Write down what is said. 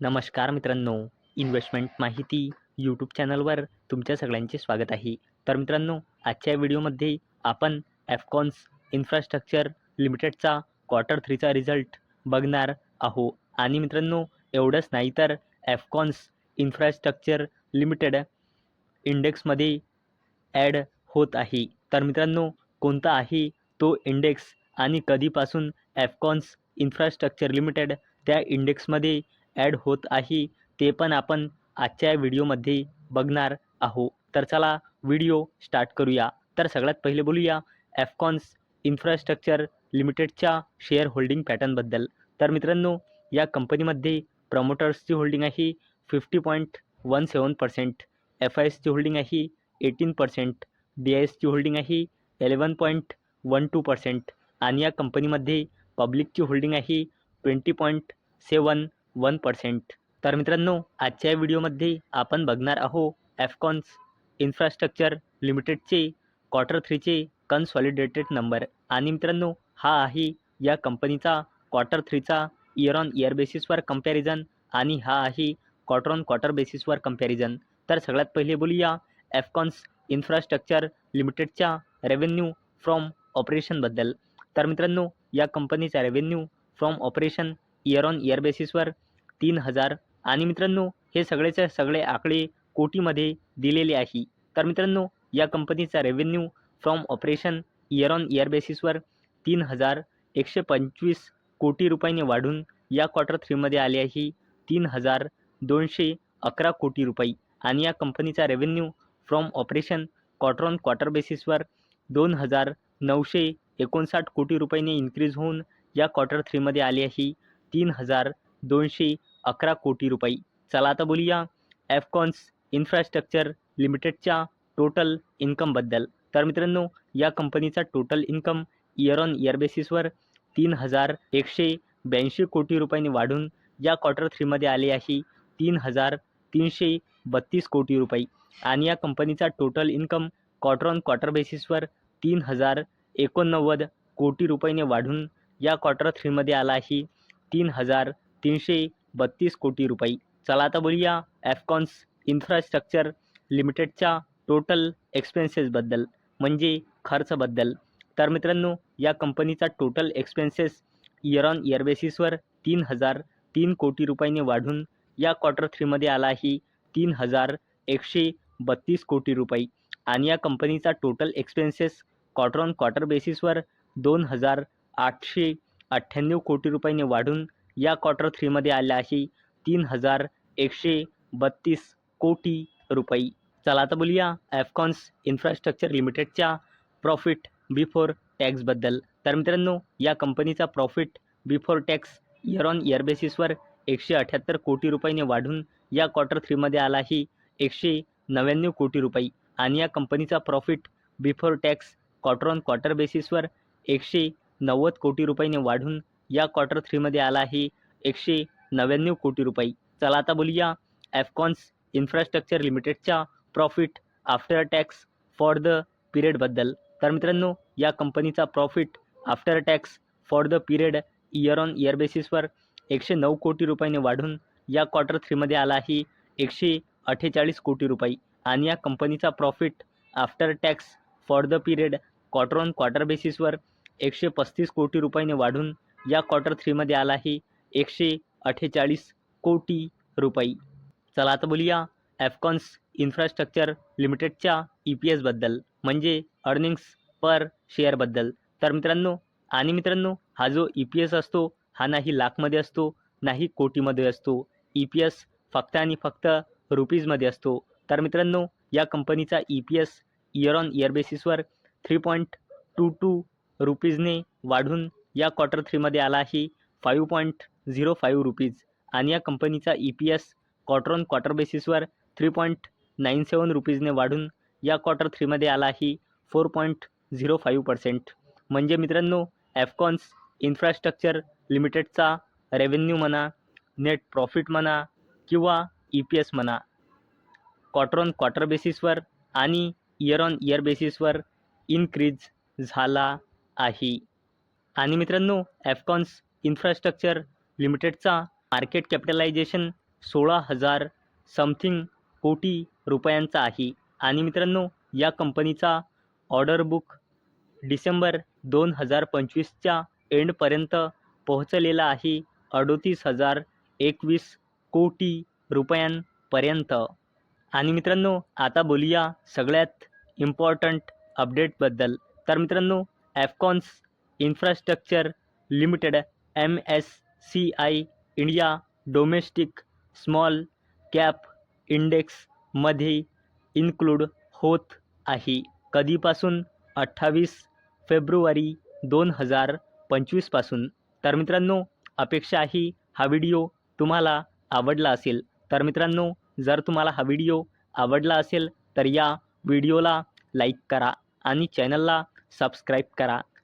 नमस्कार मित्रांनो इन्व्हेस्टमेंट माहिती यूट्यूब चॅनलवर तुमच्या सगळ्यांचे स्वागत आहे. तर मित्रांनो आजच्या व्हिडिओमध्ये आपण एफकॉन्स इन्फ्रास्ट्रक्चर लिमिटेडचा क्वार्टर थ्रीचा रिझल्ट बघणार आहो. आणि मित्रांनो एवढंच नाही तर एफकॉन्स इन्फ्रास्ट्रक्चर लिमिटेड इंडेक्समध्ये ॲड होत आहे. तर मित्रांनो कोणता आहे तो इंडेक्स आणि कधीपासून एफकॉन्स इन्फ्रास्ट्रक्चर लिमिटेड त्या इंडेक्समध्ये ॲड होत आहे ते पण आपण आजच्या व्हिडिओमध्ये बघणार आहो तर चला व्हिडिओ स्टार्ट करूया. तर सगळ्यात पहिले बोलूया ॲफकॉन्स इन्फ्रास्ट्रक्चर लिमिटेडच्या शेअर होल्डिंग पॅटर्नबद्दल तर मित्रांनो या कंपनीमध्ये प्रमोटर्सची होल्डिंग आहे fifty point one seven percent F I एसची होल्डिंग आहे एटीन पर्सेंट डी आय एसची होल्डिंग आहे eleven point one two percent आणि या कंपनीमध्ये पब्लिकची होल्डिंग आहे twenty point seven one percent तर मित्रांनो आजच्या व्हिडिओमध्ये आपण बघणार आहो एफकॉन्स इन्फ्रास्ट्रक्चर लिमिटेडचे क्वार्टर थ्रीचे कन्सॉलिडेटेड नंबर आणि मित्रांनो हा आहे या कंपनीचा क्वार्टर थ्रीचा इयर ऑन इयर बेसिसवर कंपॅरिझन आणि हा आहे क्वार्टर ऑन क्वार्टर बेसिसवर कंपॅरिझन तर सगळ्यात पहिले बोलूया एफकॉन्स इन्फ्रास्ट्रक्चर लिमिटेडच्या रेव्हेन्यू फ्रॉम ऑपरेशनबद्दल तर मित्रांनो या कंपनीचा revenue from operation year on year बेसिसवर तीन हजार. आणि मित्रांनो हे सगळेचे सगळे आकडे कोटीमध्ये दिलेले आहे. तर मित्रांनो या कंपनीचा revenue from operation year on year बेसिसवर तीन हजार एकशे पंचवीस कोटी रुपयांनी वाढून या क्वार्टर थ्रीमध्ये आले आहे. तीन हजार दोनशे अकरा कोटी रुपये. आणि या कंपनीचा revenue from operation quarter on quarter बेसिसवर दोन हजार नऊशे एकोणसाठ कोटी रुपयांनी इन्क्रीज होऊन या क्वार्टर थ्रीमध्ये आले आहे. तीन हजार दोनशे अकरा कोटी रुपये. चला आता बोलूया एफकॉन्स इन्फ्रास्ट्रक्चर लिमिटेडच्या टोटल इन्कमबद्दल तर मित्रांनो या कंपनीचा total income year on year बेसिसवर तीन हजार एकशे ब्याऐंशी कोटी रुपयांनी वाढून या क्वार्टर थ्रीमध्ये आले आहे तीन हजार तीनशे बत्तीस कोटी रुपये. आणि या कंपनीचा total income quarter on quarter बेसिसवर तीन हजार एकोणनव्वद कोटी रुपयांनी वाढून या क्वार्टर थ्रीमध्ये आला आहे तीन हजार तीनशे बत्तीस कोटी रुपये. चला आता बोलूया एफकॉन्स इन्फ्रास्ट्रक्चर लिमिटेडच्या टोटल एक्सपेन्सेसबद्दल म्हणजे खर्चबद्दल. तर मित्रांनो या कंपनीचा total expenses year on year बेसिसवर तीन हजार तीन कोटी रुपयांनी वाढून या क्वार्टर थ्रीमध्ये आला आहे तीन हजार एकशे बत्तीस कोटी रुपये. आणि या कंपनीचा total expenses quarter on quarter बेसिसवर दोन हजार आठशे अठ्ठ्याण्णव कोटी रुपयांनी वाढून या क्वार्टर थ्रीमध्ये आले आहे तीन हजार एकशे बत्तीस कोटी रुपये. चला आता बोलूया ॲफकॉन्स इन्फ्रास्ट्रक्चर लिमिटेडच्या प्रॉफिट बिफोर टॅक्सबद्दल तर मित्रांनो या कंपनीचा profit before tax year on year बेसिसवर एकशे अठ्याहत्तर कोटी रुपयाने वाढून या क्वार्टर थ्रीमध्ये आला आहे एकशे नव्याण्णव कोटी रुपये. आणि या कंपनीचा profit before tax quarter on quarter बेसिसवर एकशे नव्वद कोटी रुपयाने वाढून या क्वार्टर थ्रीमध्ये आला आहे एकशे नव्याण्णव कोटी रुपये. चला आता बोलूया ॲफकॉन्स इन्फ्रास्ट्रक्चर लिमिटेडच्या profit after tax for the पिरियडबद्दल तर मित्रांनो या कंपनीचा profit after tax for the period year on year बेसिसवर एकशे नऊ कोटी रुपयाने वाढून या क्वार्टर थ्रीमध्ये आला आहे एकशे अठ्ठेचाळीस कोटी रुपये. आणि या कंपनीचा profit after tax for the period quarter on quarter बेसिसवर एकशे पस्तीस कोटी रुपयाने वाढून या क्वार्टर थ्रीमध्ये आला आहे एकशे अठ्ठेचाळीस कोटी रुपये. चला आता बोलूया ॲफकॉन्स इन्फ्रास्ट्रक्चर लिमिटेडच्या ई पी एसबद्दल म्हणजे अर्निंग्स पर शेअरबद्दल तर मित्रांनो आणि मित्रांनो हा जो ई पी एस असतो हा नाही लाखमध्ये असतो नाही कोटीमध्ये असतो. ई पी एस फक्त आणि फक्त रुपीजमध्ये असतो. तर मित्रांनो या कंपनीचा E P S year on year बेसिसवर थ्री पॉईंट टू टू रुपीजने वाढून या क्वार्टर थ्रीमध्ये आला आहे. Five point zero five rupees आणि या कंपनीचा E P S quarter on quarter बेसिसवर थ्री पॉईंट नाईन सेवन रुपीजने वाढून या क्वार्टर थ्रीमध्ये आला आहे. Four point zero five percent म्हणजे मित्रांनो ॲफकॉन्स इन्फ्रास्ट्रक्चर लिमिटेडचा रेव्हेन्यू म्हणा नेट प्रॉफिट म्हणा किंवा ई पी एस म्हणा क्वार्टर ऑन क्वार्टर बेसिसवर आणि इयर ऑन इयर बेसिसवर इन्क्रीज झाला आहे. आणि मित्रांनो ॲफकॉन्स इन्फ्रास्ट्रक्चर लिमिटेडचा मार्केट कॅपिटलायझेशन सोळा हजार समथिंग कोटी रुपयांचा आहे. आणि मित्रांनो या कंपनीचा ऑर्डर बुक डिसेंबर दोन हजार पंचवीसच्या एंडपर्यंत पोहोचलेला आहे अडोतीस हजार एकवीस कोटी रुपयांपर्यंत. आणि मित्रांनो आता बोलूया सगळ्यात इम्पॉर्टंट अपडेटबद्दल तर मित्रांनो Afcons infrastructure limited M S C I India domestic small cap इंडेक्समध्ये include होत आहे. कधीपासून? अठ्ठावीस फेब्रुवारी दोन हजार पंचवीसपासून तर मित्रांनो अपेक्षा आहे हा व्हिडिओ तुम्हाला आवडला असेल. तर मित्रांनो जर तुम्हाला हा व्हिडिओ आवडला असेल तर या व्हिडिओला लाईक करा आणि चॅनलला सबस्क्राईब करा.